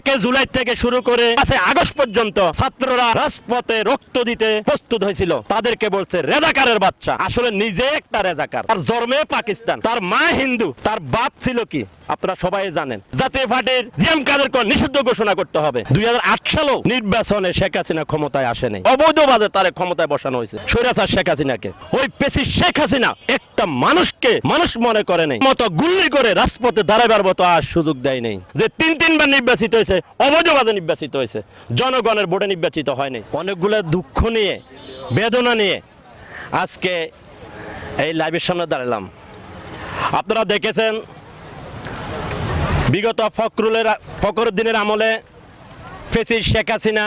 একে জুলাই থেকে শুরু করে আছে আগস্ট পর্যন্ত ছাত্ররা রাজপথে রক্ত দিতে প্রস্তুত হয়েছিল। তাদেরকে বলছে রেজাকারের বাচ্চা। আসলে নিজে একটা রেজাকার। তার জন্মে পাকিস্তান, তার মা হিন্দু, তার বাপ ছিল কি? আপনারা সবাই জানেন। জাতীয় পার্টির জিএম কাদেরকে নিষিদ্ধ ঘোষণা করতে হবে। দুই সালেও নির্বাচনে শেখ হাসিনা ক্ষমতায় আসেনি। অবৈধভাবে তার ক্ষমতায় বসানো হয়েছে। স্বৈরাচার শেখ হাসিনাকে। ওই পেশি শেখ হাসিনা একটা মানুষকে মানুষ মনে করে নেই। মতো গুল্লি করে রাজপথে দাঁড়াবার মতো আর সুযোগ দেয় নেই। যে তিন তিনবার নির্বাচিত হয়েছে অবৈধভাবে নির্বাচিত হয়েছে। জনগণের ভোটে নির্বাচিত হয়নি অনেকগুলো দুঃখ নিয়ে, বেদনা নিয়ে আজকে এই লাইভের সামনে দাঁড়ালাম। আপনারা দেখেছেন, বিগত ফখরুলের ফখরুদ্দিনের আমলে ফেসি শেখ হাসিনা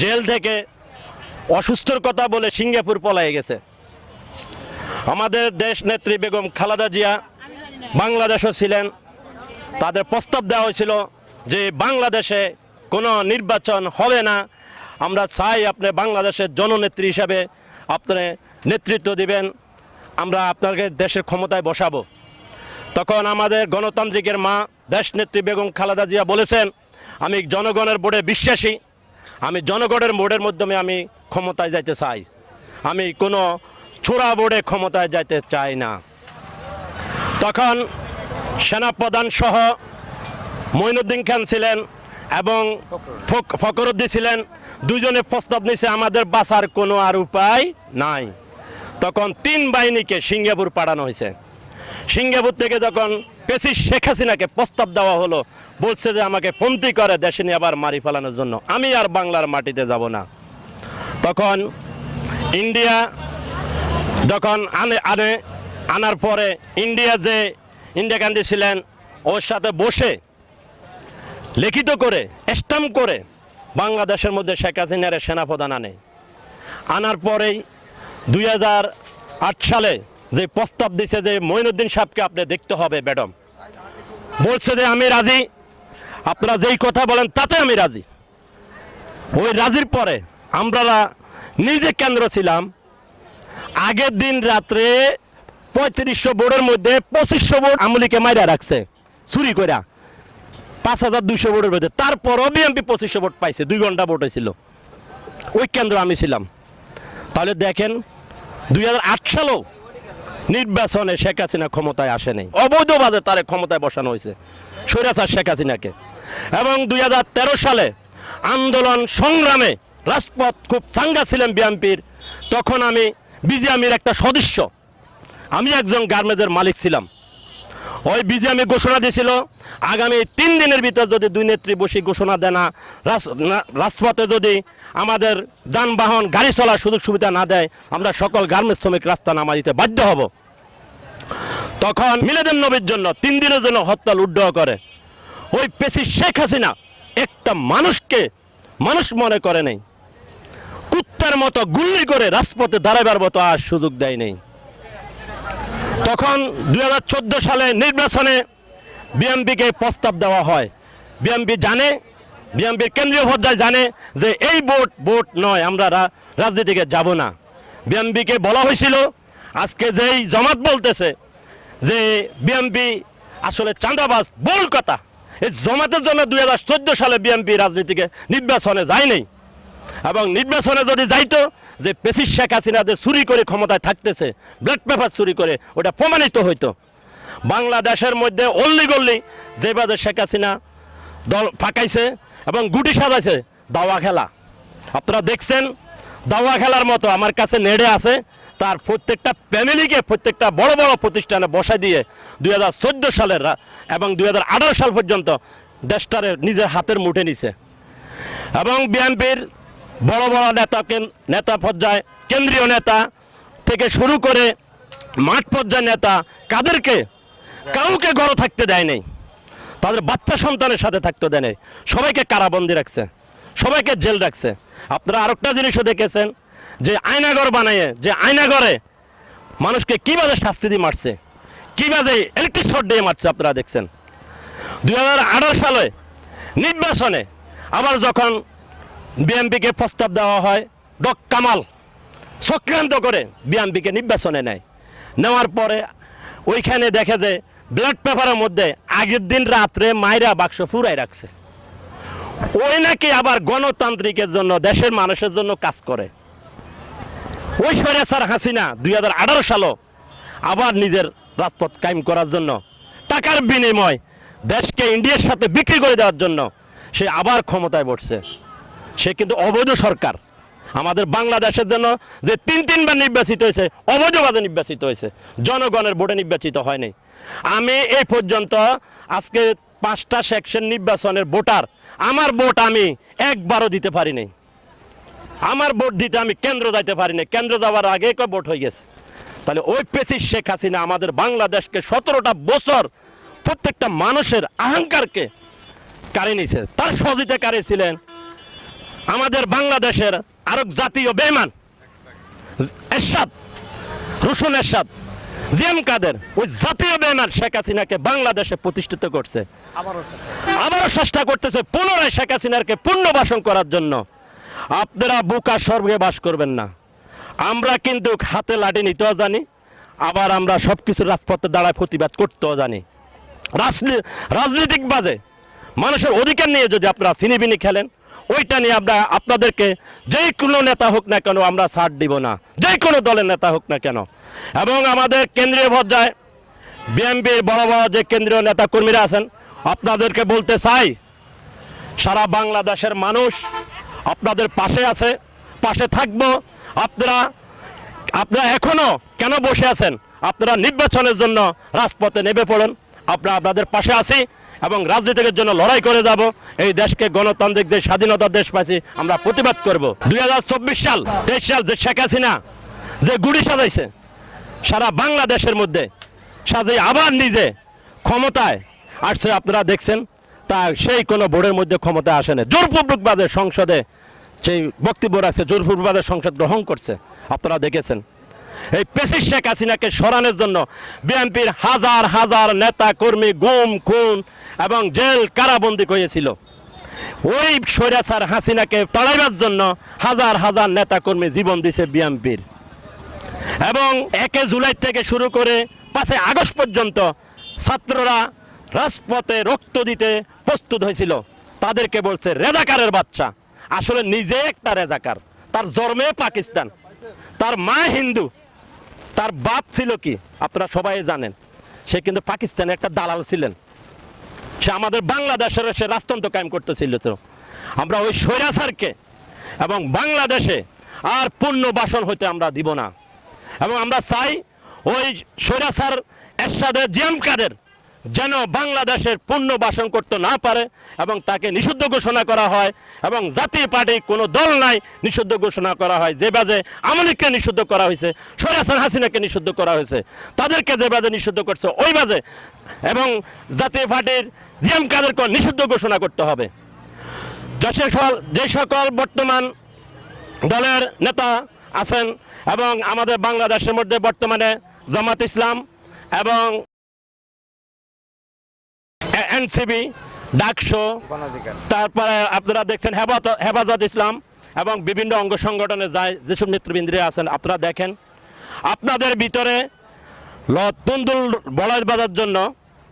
জেল থেকে অসুস্থর কথা বলে সিঙ্গাপুর পলায়ে গেছে। আমাদের দেশ নেত্রী বেগম খালাদা জিয়া বাংলাদেশও ছিলেন। তাদের প্রস্তাব দেওয়া হয়েছিল যে বাংলাদেশে কোনো নির্বাচন হবে না, আমরা চাই আপনি বাংলাদেশের জননেত্রী হিসাবে আপনি নেতৃত্ব দিবেন, আমরা আপনাকে দেশের ক্ষমতায় বসাবো। তখন আমাদের গণতান্ত্রিকের মা দেশনেত্রী বেগম খালেদা জিয়া বলেছেন, আমি জনগণের বোর্ডে বিশ্বাসী, আমি জনগণের বোর্ডের মাধ্যমে আমি ক্ষমতায় যাইতে চাই। আমি কোনো ছোড়া বোর্ডে ক্ষমতায় যাইতে চাই না। তখন সেনাপ্রধান সহ মঈনুদ্দিন খান ছিলেন এবং ফক- ফখরুদ্দিন ছিলেন। দুজনে প্রস্তাব নিছে, আমাদের বাঁচার কোনো আর উপায় নাই। তখন তিন বাহিনীকে সিঙ্গাপুর পাঠানো হয়েছে। সিঙ্গাপুর থেকে যখন পেসি শেখ হাসিনাকে প্রস্তাব দেওয়া হলো, বলছে যে, আমাকে পন্থী করে, দেশে নিয়ে আবার মারি ফেলানোর জন্য। আমি আর বাংলার মাটিতে যাব না। তখন ইন্ডিয়া যখন আনে আনে, আনার পরে ইন্ডিয়া যে ইন্ডিয়া গান্ধী ছিলেন, ওর সাথে বসে লিখিত করে স্টাম্প করে বাংলাদেশের মধ্যে শেখ হাসিনার সেনাপ্রধান আনে। আনার পরেই দুই হাজার আট সালে যে প্রস্তাব দিছে যে মঈনুদ্দিন সাহেবকে আপনি দেখতে হবে ম্যাডাম, বলছে যে আমি রাজি। আপনারা যেই কথা বলেন তাতে আমি রাজি। ওই রাজির পরে আমরা নিজে কেন্দ্র ছিলাম। আগের দিন রাত্রে পঁয়ত্রিশশো বোর্ডের মধ্যে পঁচিশশো বোর্ড আমলিকে মাইরা রাখছে, চুরি কইরা। পাঁচ হাজার দুইশো বোর্ডের মধ্যে। তারপরও বিএমপি পঁচিশশো ভোট পাইছে, দুই ঘণ্টা ভোট হয়েছিল। ওই কেন্দ্র আমি ছিলাম। তাহলে দেখেন, দুই হাজার আট সালেও নির্বাচনে শেখ হাসিনা ক্ষমতায় আসেনি অবৈধভাবে তারে ক্ষমতায় বসানো হয়েছে, স্বৈরাচার শেখ হাসিনাকে। এবং দু হাজার তেরো সালে আন্দোলন সংগ্রামে রাজপথ খুব চাঙ্গা ছিলেন বিএনপির। তখন আমি বিজিএমির একটা সদস্য, আমি একজন গার্মেজের মালিক ছিলাম। ওই বিজিএমি ঘোষণা দিয়েছিল। আগামী তিন দিনের ভিতর যদি দুই নেত্রী বসে ঘোষণা দেয় না রাজপথে যদি আমাদের যানবাহন, গাড়ি চলার সুযোগ সুবিধা না দেয়, আমরা সকল গার্মেন্টস শ্রমিক রাস্তা নামা দিতে বাধ্য হব। তখন মিলেদের নবীর জন্য, তিন দিনের জন্য হরতাল উদ্যোগ করে। ওই পেশি শেখ হাসিনা একটা মানুষকে, মানুষ মনে করে নেই। কুত্তার মতো গুল্লি করে রাজপথে দাঁড়াবার মতো আর সুযোগ দেয় নেই। তখন দু হাজার চোদ্দ সালে নির্বাচনে বিএনপিকে প্রস্তাব দেওয়া হয়। বিএনপি জানে বিএনপির কেন্দ্রীয় পর্যায়ে জানে যে এই ভোট ভোট নয়, আমরা রাজনীতিকে যাব না। বিএনপিকে বলা হয়েছিল, আজকে যেই জমাত বলতেছে যে বিএনপি আসলে চাঁদাবাজ বল কথা। এই জমাতের জন্য দু হাজার চোদ্দ সালে বিএনপি রাজনীতিকে নির্বাচনে যায়নি এবং নির্বাচনে যদি যাইতো যে পেশিস শেখ হাসিনা যে চুরি করে ক্ষমতায় থাকতেছে, ব্ল্যাক পেপার চুরি করে, ওটা প্রমাণিত হইতো। বাংলাদেশের মধ্যে অল্লি গল্লি যেভাবে শেখ হাসিনা দল ফাঁকাইছে এবং গুটি সাজাইছে, দাওয়া খেলা। আপনারা দেখছেন, দাওয়া খেলার মতো আমার কাছে নেড়ে আছে, তার প্রত্যেকটা ফ্যামিলিকে প্রত্যেকটা বড় বড় প্রতিষ্ঠানে বসাই দিয়ে দুই হাজার চোদ্দ সালের এবং দুই হাজার আঠারো সাল পর্যন্ত দেশটারে নিজের হাতের মুঠে নিছে। এবং বিএনপির বড় বড় নেতা নেতা পর্যায়ে কেন্দ্রীয় নেতা থেকে শুরু করে মাঠ পর্যায়ে নেতা কাদেরকে কাউকে গড় থাকতে দেয় নাই। তাদের বাচ্চা সন্তানের সাথে থাকতে দেয় নাই। সবাইকে কারাবন্দি রাখছে। সবাইকে জেল রাখছে। আপনারা আরেকটা জিনিসও দেখেছেন যে আয়নাঘর বানাইয়ে যে আয়নাগরে মানুষকে কীভাবে শাস্তি দিয়ে মারছে, কীভাবে ইলেকট্রিক শট দিয়ে মারছে আপনারা দেখছেন। দু হাজার আঠারো সালে নির্বাচনে আবার যখন বিএনপিকে প্রস্তাব দেওয়া হয়। ডক কামাল চক্রান্ত করে বিএনপিকে নির্বাচনে নেয়। নেওয়ার পরে ওইখানে দেখে যে ব্ল্যাক পেপারের মধ্যে আগের দিন রাত্রে মাইরা বাক্স ফুরাই রাখছে। ওই নাকি আবার গণতান্ত্রিকের জন্য, দেশের মানুষের জন্য কাজ করে। ওই স্বৈরাচার হাসিনা দুই হাজার আঠারো সালও আবার নিজের রাজপথ কায়েম করার জন্য, টাকার বিনিময় দেশকে ইন্ডিয়ার সাথে বিক্রি করে দেওয়ার জন্য সে আবার ক্ষমতায় বসছে। সে কিন্তু অবৈধ সরকার। আমাদের বাংলাদেশের জন্য যে তিন তিনবার নির্বাচিত হয়েছে, অবৈধভাবে নির্বাচিত হয়েছে, জনগণের ভোটে নির্বাচিত হয়নি। আমি এই পর্যন্ত আজকে পাঁচটা সেকশন নির্বাচনের ভোটার, আমার ভোট আমি একবারও দিতে পারিনি। আমার ভোট দিতে আমি কেন্দ্র যাইতে পারিনি। কেন্দ্র যাওয়ার আগে ভোট হয়ে গেছে? তাহলে ওই পেশির শেখ হাসিনা আমাদের বাংলাদেশকে সতেরোটা বছর প্রত্যেকটা মানুষের আহংকারকে কারে নিয়েছে। তার সহযোগিতা কারে ছিলেন। আমাদের বাংলাদেশের আরেক জাতীয় বেমান এরশাদ রুশন এরশাদ জিএম কাদের ওই জাতীয় বেমান শেখ হাসিনাকে বাংলাদেশে প্রতিষ্ঠিত করছে। আবারও চেষ্টা করতেছে পুনরায় শেখ হাসিনাকে পুনর্বাসন করার জন্য। আপনারা বুকা স্বর্গে বাস করবেন না। আমরা কিন্তু হাতে লাঠি নিতেও জানি আবার আমরা সব কিছু রাজপথে দাঁড়ায় প্রতিবাদ করতেও জানি। রাজনী- রাজনৈতিক বাজে মানুষের অধিকার নিয়ে যদি আপনারা সিনিবিনি খেলেন ওইটা নিয়ে আমরা আপনাদেরকে যে কোনো নেতা হোক না কেন আমরা ছাড় দিব না। যে কোনো দলের নেতা হোক না কেন। এবং আমাদের কেন্দ্রীয় পর্যায়ে বিএনপির বড় বড় যে কেন্দ্রীয় নেতা কর্মীরা আছেন, আপনাদেরকে বলতে চাই, সারা বাংলাদেশের মানুষ আপনাদের পাশে আছে, পাশে থাকব। আপনারা আপনারা এখনও কেন বসে আছেন? আপনারা নির্বাচনের জন্য রাজপথে নেমে পড়ুন। আমরা আপনাদের পাশে আছি। এবং রাজনীতির জন্য লড়াই করে যাব। এই দেশকে গণতান্ত্রিক যে স্বাধীনতার দেশ পাইছি, আমরা প্রতিবাদ করব। দুই সাল, তেইশ সাল যে শেখ হাসিনা যে গুড়ি সাজাইছে, সারা বাংলাদেশের মধ্যে সাজে আবার নিজে ক্ষমতায় আসছে, আপনারা দেখছেন, তা সেই কোনো বোর্ডের মধ্যে ক্ষমতা আসে না। জোরপূর্বকভাবে সংসদে সেই বক্তব্য রাখছে জোরপূর্বকভাবে সংসদ গ্রহণ করছে, আপনারা দেখেছেন। এই পেশিস শেখ হাসিনাকে সরানোর জন্য বিএনপির হাজার হাজার নেতা কর্মী গুম, খুন এবং জেল কারাবন্দি হয়েছিল ওই স্বৈরাচার হাসিনাকে তাড়াইবার জন্য হাজার হাজার নেতা কর্মী জীবন দিছে বিএনপির। এবং একে জুলাই থেকে শুরু করে পাঁচই আগস্ট পর্যন্ত ছাত্ররা রাজপথে রক্ত দিতে প্রস্তুত হয়েছিল। তাদেরকে বলছে রেজাকারের বাচ্চা। আসলে নিজে একটা রেজাকার। তার জন্মে পাকিস্তান। তার মা হিন্দু। তার বাপ ছিল কি? আপনারা সবাই জানেন। সে কিন্তু পাকিস্তানে একটা দালাল ছিলেন। সে আমাদের বাংলাদেশের সে রাজতন্ত্র কায়েম করতেছিল। আমরা ওই স্বৈরাচারকে এবং বাংলাদেশে আর পূর্ণ বাসন হইতে আমরা দিব না। এবং আমরা চাই ওই স্বৈরাচার এরশাদের জিএম কাদের যেন বাংলাদেশের পূর্ণ বাসন করতে না পারে এবং তাকে নিষিদ্ধ ঘোষণা করা হয় এবং জাতীয় পার্টি কোনো দল নাই নিষিদ্ধ ঘোষণা করা হয়। যে বাজে আমলিককে নিষিদ্ধ করা হয়েছে সৈরাসান হাসিনাকে নিষিদ্ধ করা হয়েছে, তাদেরকে যে বাজে নিষিদ্ধ করছে ওই বাজে এবং জাতীয় পার্টির জিএম কাদেরকে নিষিদ্ধ ঘোষণা করতে হবে। যে সকল যে সকল বর্তমান দলের নেতা আছেন এবং আমাদের বাংলাদেশের মধ্যে বর্তমানে জামাত ইসলাম এবং এনসিবি ডাকশো তারপরে আপনারা দেখছেন হেফাজত হেফাজত ইসলাম এবং বিভিন্ন অঙ্গ সংগঠনে যায় যেসব নেতৃবৃন্দরা আছেন আপনারা দেখেন। আপনাদের ভিতরে তুন্দুল বলার বাজার জন্য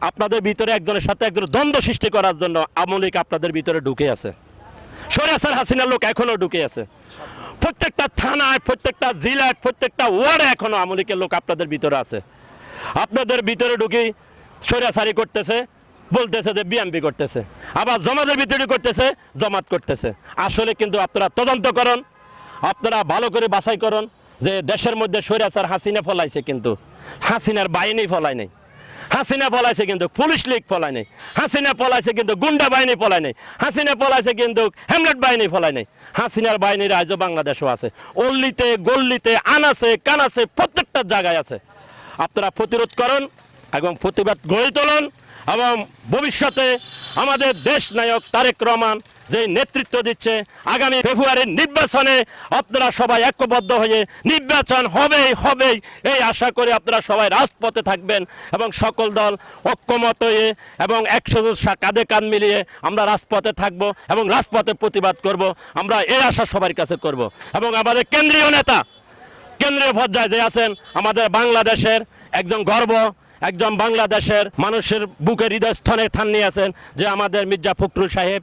আপনাদের ভিতরে একজনের সাথে একজন দ্বন্দ্ব সৃষ্টি করার জন্য আমলিক আপনাদের ভিতরে ঢুকে আছে। সরাসর হাসিনার লোক এখনও ঢুকে আছে। প্রত্যেকটা থানায় প্রত্যেকটা জেলায় প্রত্যেকটা ওয়ার্ডে এখনও আমলিকের লোক আপনাদের ভিতরে আছে। আপনাদের ভিতরে ঢুকি সরাসারি করতেছে। বলতেছে যে বিএমপি করতেছে, আবার জমাতের ভিতরে করতেছে, জমাত করতেছে। আসলে কিন্তু আপনারা তদন্ত করুন আপনারা ভালো করে বাছাই করুন যে দেশের মধ্যে স্বৈরাচার হাসিনা ফলাইছে কিন্তু। হাসিনার বাহিনী ফলাই নেই। হাসিনা পলাইছে কিন্তু পুলিশ লীগ পলাই নেই। হাসিনা পলাইছে কিন্তু গুন্ডা বাহিনী পলাই নেই। হাসিনা পলাইছে কিন্তু হেমলেট বাহিনী ফলাই নেই। হাসিনার বাহিনীর আজও বাংলাদেশও আছে। অল্লিতে, গল্লিতে আনাছে কানাছে প্রত্যেকটা জায়গায় আছে। আপনারা প্রতিরোধ করুন এবং প্রতিবাদ গড়ে তুলুন। এবং ভবিষ্যতে আমাদের দেশ নায়ক তারেক রহমান যে নেতৃত্ব দিচ্ছে, আগামী ফেব্রুয়ারির নির্বাচনে আপনারা সবাই ঐক্যবদ্ধ হয়ে নির্বাচন হবেই হবেই এই আশা করে আপনারা সবাই রাজপথে থাকবেন এবং সকল দল ঐক্যমত হয়ে এবং একশো কাঁধে কাঁধ মিলিয়ে আমরা রাজপথে থাকব এবং রাজপথে প্রতিবাদ করব। আমরা এই আশা সবার কাছে করব। এবং আমাদের কেন্দ্রীয় নেতা, কেন্দ্রীয় পর্যায়ে যে আছেন, আমাদের বাংলাদেশের একজন গর্ব একজন বাংলাদেশের মানুষের বুকের হৃদয়স্থানে স্থান নিয়ে আছেন যে আমাদের মির্জা ফখরুল সাহেব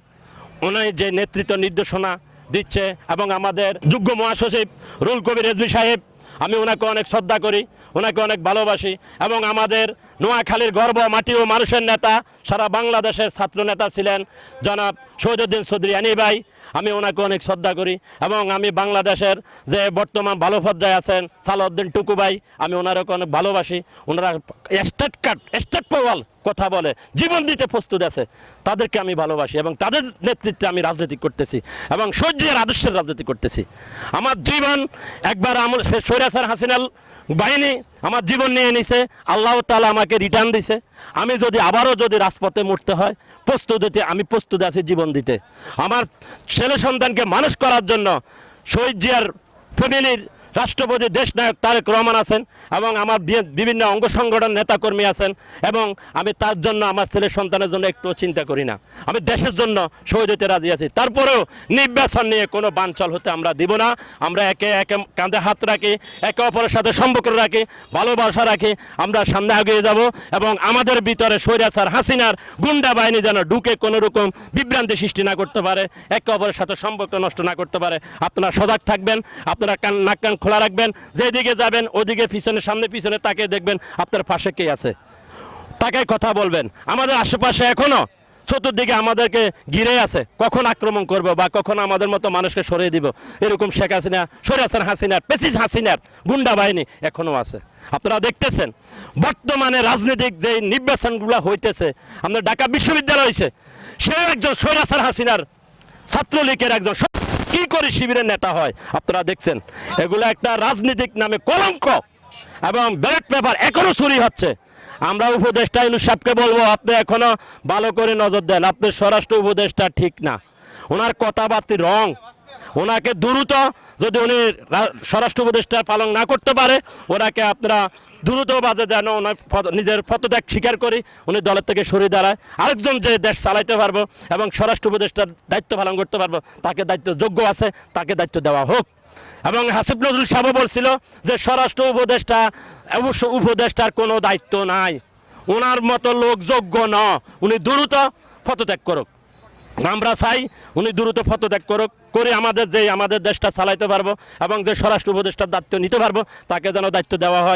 ওনাই যে নেতৃত্ব নির্দেশনা দিচ্ছে এবং আমাদের যোগ্য মহাসচিব রুল কবির রেজবি সাহেব, আমি ওনাকে অনেক শ্রদ্ধা করি। ওনাকে অনেক ভালোবাসি এবং আমাদের নোয়াখালীর গর্ব মাটি ও মানুষের নেতা, সারা বাংলাদেশের ছাত্র নেতা ছিলেন জনাব শহীদুদ্দিন চৌধুরী আনি ভাই। আমি ওনাকে অনেক শ্রদ্ধা করি এবং আমি বাংলাদেশের যে বর্তমান ভালো পর্যায়ে আছেন সালাউদ্দিন টুকু ভাই, আমি ওনারকে অনেক ভালোবাসি। ওনারা স্টেট কাট, স্টেট পাওয়াল কথা বলে, জীবন দিতে প্রস্তুত আছে। তাদেরকে আমি ভালোবাসি এবং তাদের নেতৃত্বে আমি রাজনীতি করতেছি এবং সহ্যের আদর্শের রাজনীতি করতেছি। আমার জীবন, একবার আমল সৈরাসার হাসিনাল বাহিনী আমার জীবন নিয়ে নিছে, আল্লাহ তালা আমাকে রিটার্ন দিছে। আমি যদি আবারও যদি রাজপথে মরতে হয় প্রস্তুত হতে আমি প্রস্তুত আছি জীবন দিতে। আমার ছেলে সন্তানকে মানুষ করার জন্য শহীদ জিয়ার ফ্যামিলির রাষ্ট্রপতি দেশ নায়ক তারেক রহমান আছেন এবং আমার বিভিন্ন অঙ্গ সংগঠন নেতাকর্মী আছেন এবং আমি তার জন্য আমার ছেলে সন্তানের জন্য একটু চিন্তা করি না। আমি দেশের জন্য শহীদ হতে রাজি আছি। তারপরেও নির্বাচন নিয়ে কোনো বানচল হতে আমরা দিব না। আমরা একে একে কাঁধে হাত রাখি, একে অপরের সাথে সম্পর্ক রাখি, ভালোবাসা রাখি, আমরা সামনে এগিয়ে যাব এবং আমাদের ভিতরে স্বৈরাচার, হাসিনার গুন্ডা বাহিনী যেন ঢুকে কোনো রকম বিভ্রান্তি সৃষ্টি না করতে পারে, একে অপরের সাথে সম্পর্ক নষ্ট না করতে পারে। আপনারা সজাগ থাকবেন, আপনারা কান নাক কান খোলা রাখবেন, যেদিকে যাবেন, ওদিকে পিছনে, সামনে, পিছনে তাকে দেখবেন আপনার পাশে কে আছে। তাকে কথা বলবেন। আমাদের আশেপাশে এখনও চতুর্দিকে আমাদেরকে ঘিরে আছে। কখন আক্রমণ করব বা কখন আমাদের মতো মানুষকে সরিয়ে দিব? এরকম শেখ হাসিনা সরিয়াসান হাসিনার পেসিস হাসিনার গুন্ডা বাহিনী এখনও আছে। আপনারা দেখতেছেন, বর্তমানে রাজনৈতিক যে নির্বাচনগুলো হইতেছে আমাদের ঢাকা বিশ্ববিদ্যালয় হয়েছে সে একজন সৈরাসান হাসিনার ছাত্রলীগের একজন কি করে শিবিরের নেতা হয়? আপনারা দেখছেন। এগুলো একটা রাজনীতিক নামে কলঙ্ক এবং ব্যালট পেপার এখনও চুরি হচ্ছে। আমরা উপদেষ্টা ইনু সাহেবকে বলব, আপনি এখনও ভালো করে নজর দেন। আপনার স্বরাষ্ট্র উপদেষ্টা ঠিক না। ওনার কথাবার্তি রং। ওনাকে দ্রুত যদি উনি স্বরাষ্ট্র উপদেষ্টা পালন না করতে পারে, ওনাকে আপনারা দ্রুত বাজে যেন ওনার নিজের পদত্যাগ স্বীকার করি, উনি দলের থেকে সরে দাঁড়ায়। আরেকজন যে দেশ চালাইতে পারব এবং স্বরাষ্ট্র উপদেষ্টার দায়িত্ব পালন করতে পারব, তাকে দায়িত্ব যোগ্য আছে, তাকে দায়িত্ব দেওয়া হোক। এবং হাসিব নজরুল সাহেব বলছিল যে স্বরাষ্ট্র উপদেষ্টা, অবশ্য উপদেষ্টার কোনো দায়িত্ব নাই। ওনার মতো লোক যোগ্য ন উনি দ্রুত পদত্যাগ করুক। আমরা চাই উনি দ্রুত ফতত্যাগ করুক, করে আমাদের যে আমাদের দেশটা চালাইতে পারব এবং যে স্বরাষ্ট্র উপদেষ্টার দায়িত্ব নিতে পারব, তাকে যেন দায়িত্ব দেওয়া হয়।